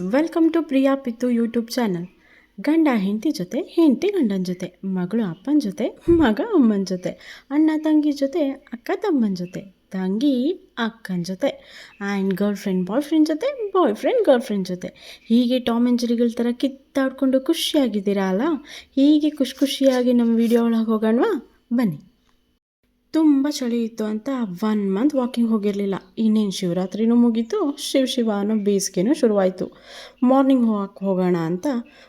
Welcome to Priya ಪಿತ್ತು YouTube channel ಗಂಡ ಹೆಂಡತಿ ಜೊತೆ, ಹೆಂಡತಿ ಗಂಡನ ಜೊತೆ, ಮಗಳು ಅಪ್ಪನ ಜೊತೆ, ಮಗ ಅಮ್ಮನ ಜೊತೆ, ಅಣ್ಣ ತಂಗಿ ಜೊತೆ, ಅಕ್ಕ ತಮ್ಮನ ಜೊತೆ, ತಂಗಿ ಅಕ್ಕನ ಜೊತೆ and girlfriend boyfriend ಜೊತೆ ಬಾಯ್ ಫ್ರೆಂಡ್ ಗರ್ಲ್ ಫ್ರೆಂಡ್ ಜೊತೆ. ಹೀಗೆ ಟಾಮ್ ಆ್ಯಂಡ್ ಜೆರಿಗಳ ಥರ ಕಿತ್ತಾಡ್ಕೊಂಡು ಖುಷಿಯಾಗಿದ್ದೀರಾ ಅಲ್ಲ? ಹೀಗೆ ಖುಷಿ ಖುಷಿಯಾಗಿ ನಮ್ಮ ವಿಡಿಯೋ ಒಳಗೆ ಹೋಗೋಣವಾ? ಬನ್ನಿ. ತುಂಬ ಚಳಿ ಇತ್ತು ಅಂತ ಒನ್ ಮಂತ್ ವಾಕಿಂಗ್ ಹೋಗಿರಲಿಲ್ಲ. ಇನ್ನೇನು ಶಿವರಾತ್ರಿನೂ ಮುಗೀತು, ಶಿವ ಶಿವ ಅನ್ನೋ ಬೇಸಿಗೆನೂ ಶುರುವಾಯಿತು. ಮಾರ್ನಿಂಗ್ ಹೋಗಕ್ಕೆ ಹೋಗೋಣ ಅಂತ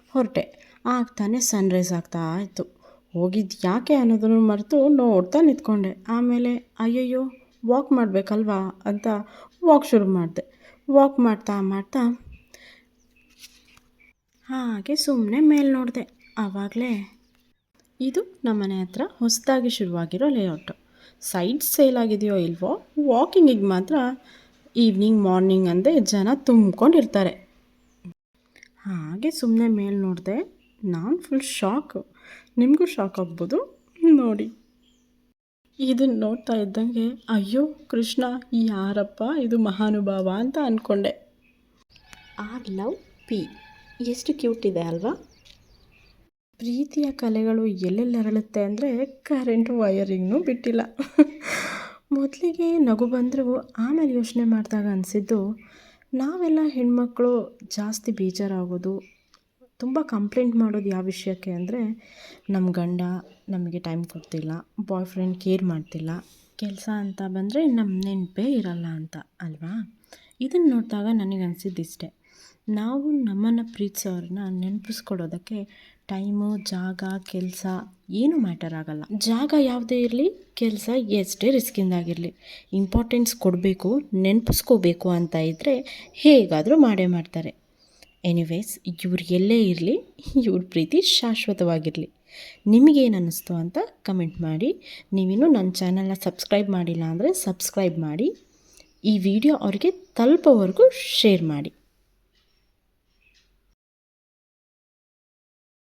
ಹೊರಟೆ. ಆಗ್ತಾನೆ ಸನ್ರೈಸ್ ಆಗ್ತಾ ಇತ್ತು. ಹೋಗಿದ್ದು ಯಾಕೆ ಅನ್ನೋದನ್ನು ಮರೆತು ನೋಡ್ತಾ ನಿಂತ್ಕೊಂಡೆ. ಆಮೇಲೆ, ಅಯ್ಯಯ್ಯೋ ವಾಕ್ ಮಾಡಬೇಕಲ್ವಾ? ಅಂತ ವಾಕ್ ಶುರು ಮಾಡಿದೆ. ವಾಕ್ ಮಾಡ್ತಾ ಮಾಡ್ತಾ ಹಾಗೆ ಸುಮ್ಮನೆ ಮೇಲೆ ನೋಡಿದೆ. ಆವಾಗಲೇ ಇದು ನಮ್ಮನೆ ಹತ್ರ ಹೊಸದಾಗಿ ಶುರುವಾಗಿರೋ ಲೇಔಟು ಸೈಡ್ ಸೇಲ್ ಆಗಿದೆಯೋ ಇಲ್ವೋ, ವಾಕಿಂಗಿಗೆ ಮಾತ್ರ ಈವ್ನಿಂಗ್, ಮಾರ್ನಿಂಗ್ ಅಂದೆ ಜನ ತುಂಬ್ಕೊಂಡಿರ್ತಾರೆ. ಹಾಗೆ ಸುಮ್ಮನೆ ಮೇಲೆ ನೋಡಿದೆ, ನಾನು ಫುಲ್ ಶಾಕ್. ನಿಮಗೂ ಶಾಕ್ ಆಗ್ಬೋದು? ನೋಡಿ. ಇದನ್ನು ನೋಡ್ತಾ ಇದ್ದಂಗೆ, ಅಯ್ಯೋ ಕೃಷ್ಣ, ಯಾರಪ್ಪ ಇದು ಮಹಾನುಭಾವ ಅಂತ ಅಂದ್ಕೊಂಡೆ ಆರ್ ಲವ್ ಪಿ. ಎಷ್ಟು ಕ್ಯೂಟ್ ಇದೆ ಅಲ್ವಾ? ಪ್ರೀತಿಯ ಕಲೆಗಳು ಎಲ್ಲೆಲ್ಲಿ ಅರಳುತ್ತೆ ಅಂದರೆ ಕರೆಂಟ್ ವಯರಿಂಗ್ನೂ ಬಿಟ್ಟಿಲ್ಲ. ಮೊದಲಿಗೆ ನಗು ಬಂದರೂ ಆಮೇಲೆ ಯೋಚನೆ ಮಾಡಿದಾಗ ಅನಿಸಿದ್ದು, ನಾವೆಲ್ಲ ಹೆಣ್ಮಕ್ಕಳು ಜಾಸ್ತಿ ಬೇಜಾರಾಗೋದು, ತುಂಬ ಕಂಪ್ಲೇಂಟ್ ಮಾಡೋದು ಯಾವ ವಿಷಯಕ್ಕೆ ಅಂದರೆ ನಮ್ಮ ಗಂಡ ನಮಗೆ ಟೈಮ್ ಕೊಡ್ತಿಲ್ಲ ಬಾಯ್ ಫ್ರೆಂಡ್ ಕೇರ್ ಮಾಡ್ತಿಲ್ಲ, ಕೆಲಸ ಅಂತ ಬಂದರೆ ನಮ್ಮ ನೆನಪೇ ಇರಲ್ಲ ಅಂತ, ಅಲ್ವಾ? ಇದನ್ನು ನೋಡಿದಾಗ ನನಗೆ ಅನಿಸಿದ್ದಿಷ್ಟೇ ನಾವು ನಮ್ಮನ್ನು ಪ್ರೀತಿಸೋರನ್ನ ನೆನಪಿಸ್ಕೊಡೋದಕ್ಕೆ ಟೈಮು, ಜಾಗ, ಕೆಲಸ ಏನೂ ಮ್ಯಾಟರ್ ಆಗಲ್ಲ. ಜಾಗ ಯಾವುದೇ ಇರಲಿ, ಕೆಲಸ ಎಷ್ಟೇ ರಿಸ್ಕಿಂದಾಗಿರಲಿ. ಇಂಪಾರ್ಟೆನ್ಸ್ ಕೊಡಬೇಕು, ನೆನಪಿಸ್ಕೋಬೇಕು ಅಂತ ಇದ್ದರೆ ಹೇಗಾದರೂ ಮಾಡೇ ಮಾಡ್ತಾರೆ. ಎನಿವೇಸ್, ಇವ್ರು ಎಲ್ಲೇ ಇರಲಿ, ಇವ್ರ ಪ್ರೀತಿ ಶಾಶ್ವತವಾಗಿರಲಿ. ನಿಮಗೇನು ಅನ್ನಿಸ್ತು ಅಂತ ಕಮೆಂಟ್ ಮಾಡಿ. ನೀವಿನ್ನೂ ನನ್ನ ಚಾನಲ್ನ ಸಬ್ಸ್ಕ್ರೈಬ್ ಮಾಡಿಲ್ಲ ಅಂದರೆ ಸಬ್ಸ್ಕ್ರೈಬ್ ಮಾಡಿ. ಈ ವಿಡಿಯೋ ಅವರಿಗೆ ತಲುಪೋವರೆಗೂ ಶೇರ್ ಮಾಡಿ.